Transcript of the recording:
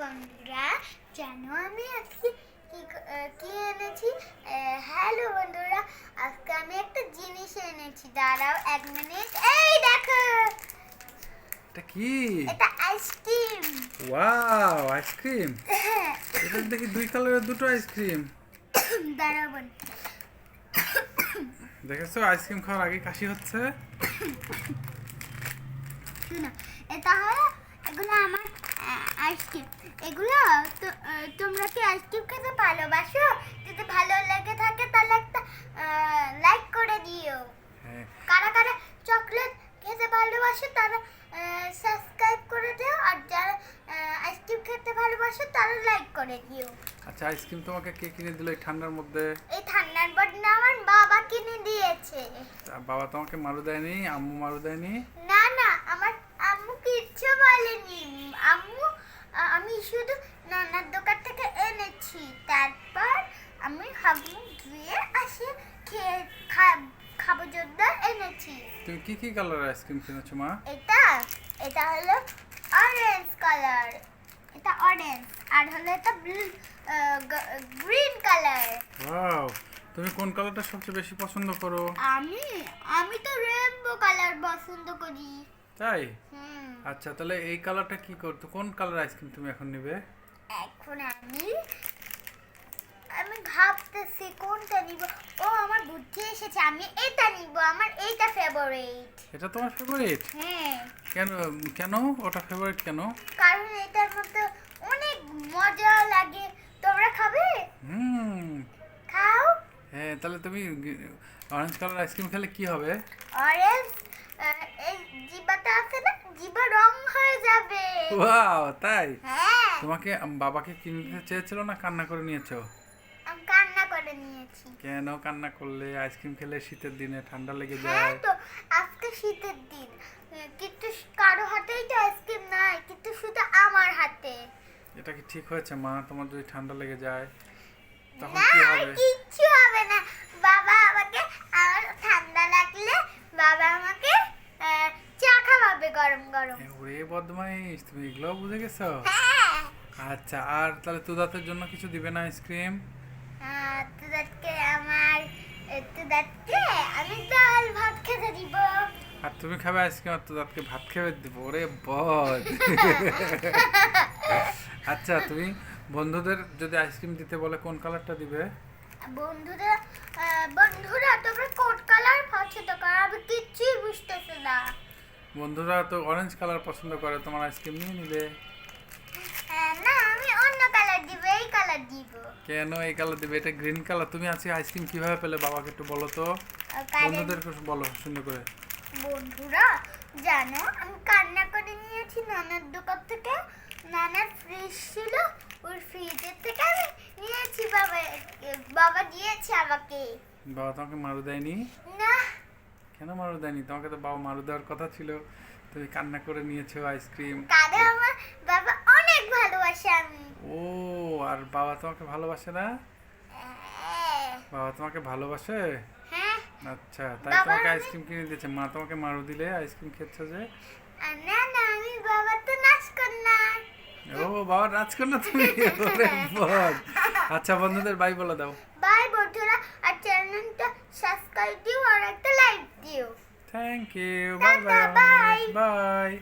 বন্ধুরা জানো আমি আজকে কি কি এনেছি? হ্যালো বন্ধুরা আজকে আমি একটা জিনিস এনেছি। দাঁড়াও এক মিনিট। এই দেখো! এটা কি? এটা আইসক্রিম। Wow ice cream? এটা দেখি দুই কালারের দুটো আইসক্রিম। দাঁড়াও বোন দেখেছ? আইসক্রিম খাওয়ার আগে কাশি হচ্ছে। শোনো এটা হলো এগুলো আইসক্রিম। এগুলো তো তোমরা কি আইসক্রিম খেতে ভালোবাসো? যদি ভালো লেগে থাকে তাহলে একটা লাইক করে দিও। হ্যাঁ। কারা কারা চকলেট খেতে ভালোবাসে তারা সাবস্ক্রাইব করে দিও। আর যারা আইসক্রিম খেতে ভালোবাসে তারা লাইক করে দিও। আচ্ছা আইসক্রিম তোমাকে কে কিনে দিল এই ঠান্ডার মধ্যে? এই ঠান্ডার বদলে আমার বাবা কিনে দিয়েছে। বাবা তোমাকে মারু দেয়নি? আম্মু মারু দেয়নি? না না আমার আম্মু কিচ্ছু বলেনি আম্মু আ- আমি শুধু নানার দোকান থেকে এনেছি তারপর আমি হাবু ধুয়ে আসে খেয়ে খা- খাব জন্য এনেছি। তুমি কি কি কালারের আইসক্রিম কিনেছো মা? এটা এটা হলো অরেঞ্জ কালার এটা অরেঞ্জ আর হলো এটা ব্লু গ্রিন কালার ওয়াও তুমি কোন কালারটা সবচেয়ে বেশি পছন্দ করো? আমি আমি তো রেনবো কালার পছন্দ করি। তাই? আচ্ছা তাহলে এই কালারটা কি করতো কোন কালার আইসক্রিম তুমি এখন নিবে? এখন আমি আমি ভাবতেছি কোনটা নিব। ও এসেছে আমি এটা নিব আমার এইটা ফেভারিট এটা তোমার ফেভারিট হ্যাঁ। কেন কেন? ওটা ফেভারিট কেন? কারণ এটার মধ্যে অনেক মজা লাগে। তোমরা খাবে? হুম। খাও। হ্যাঁ তাহলে তুমি অরেঞ্জ কালার আইসক্রিম খেলে কি হবে? অরেঞ্জ এই জিবাটা আছে না? জিবা রং হয়ে যাবে। ওয়াও তাই? হ্যাঁ। তোমাকে বাবাকে কিনে দিতে চেয়েছিল না কান্না করে নিয়েছো? করে নিয়েছি। কেন কান্না করলে? আইসক্রিম খেলে শীতের দিনে ঠান্ডা লেগে হ্যাঁ যায়। তো আজকে শীতের দিন। কিন্তু কারও হাতেই তো আইসক্রিম নাই কিন্তু শুধু আমার হাতে। এটা কি ঠিক হয়েছে মা? তোমার যদি ঠান্ডা লেগে যায় তখন কি হবে? কিচ্ছু হবে না। বাবা আমাকে আমার ঠান্ডা লাগলে বাবা আমাকে চা খাওয়াবে গরম গরম। ওরে বদমাইশ তুমি এগুলো বুঝে গেছো? হ্যাঁ। আচ্ছা আর তাহলে তুদাতের জন্য কিছু দিবে না আইসক্রিম? আহ, আমি ডাল ভাত খেতে দিব। আর তুমি খাবে আইসক্রিম আর তুদাতকে ভাত খেয়ে দিব ওরে বদ আচ্ছা তুমি বন্ধুদের যদি আইসক্রিম দিতে বলে কোন কালারটা দিবে? বন্ধুরা বন্ধুরা তোমরা কোট কালার পছন্দ করো? আমি কিচ্ছুই বুঝতেছি না। বন্ধুরা তো অরেঞ্জ কালার পছন্দ করে তোমার আইসক্রিম নিয়ে নিবে। না আমি অন্য কালার দিব এই কালার দিব। কেন এই কালার দিবে? এটা গ্রিন কালার তুমি আজকে আইসক্রিম কীভাবে পেলে বাবাকে একটু বলো তো? বন্ধুদেরকে বলো সুন্দর করে। বন্ধুরা জানো আমি কান্না করে নিয়েছি নানার দোকান থেকে। নানার ফ্রিজ ছিল ওই ফ্রিজের থেকে আমি নিয়েছি বাবা বাবা দিয়েছে আমাকে। বাবা তোমাকে মারু দেয়নি? না। কেন মারু দেয়নি? তোমাকে তো বাবা মারু দেওয়ার কথা ছিল। তুমি কান্না করে নিয়েছো আইসক্রিম কারণ আমার বাবা ভালোবাসে আমি ও আর বাবা তোমাকে ভালোবাসে না? বাবা তোমাকে ভালোবাসে? হ্যাঁ। আচ্ছা তাই তোমাকে আইসক্রিম কিনে দিয়েছে। মা তোমাকে মারু দিলে আইসক্রিম খেয়েছো যে? না না আমি বাবা তো নাচ না। ও বাবা রাজকন্যা তুমি? ওরে বল আচ্ছা বন্ধুদের বাই বলে দাও। বাই বন্ধুরা আর চ্যানেলটা সাবস্ক্রাইব দিও আর একটা লাইক দিও। Thank you bye bye. Bye bye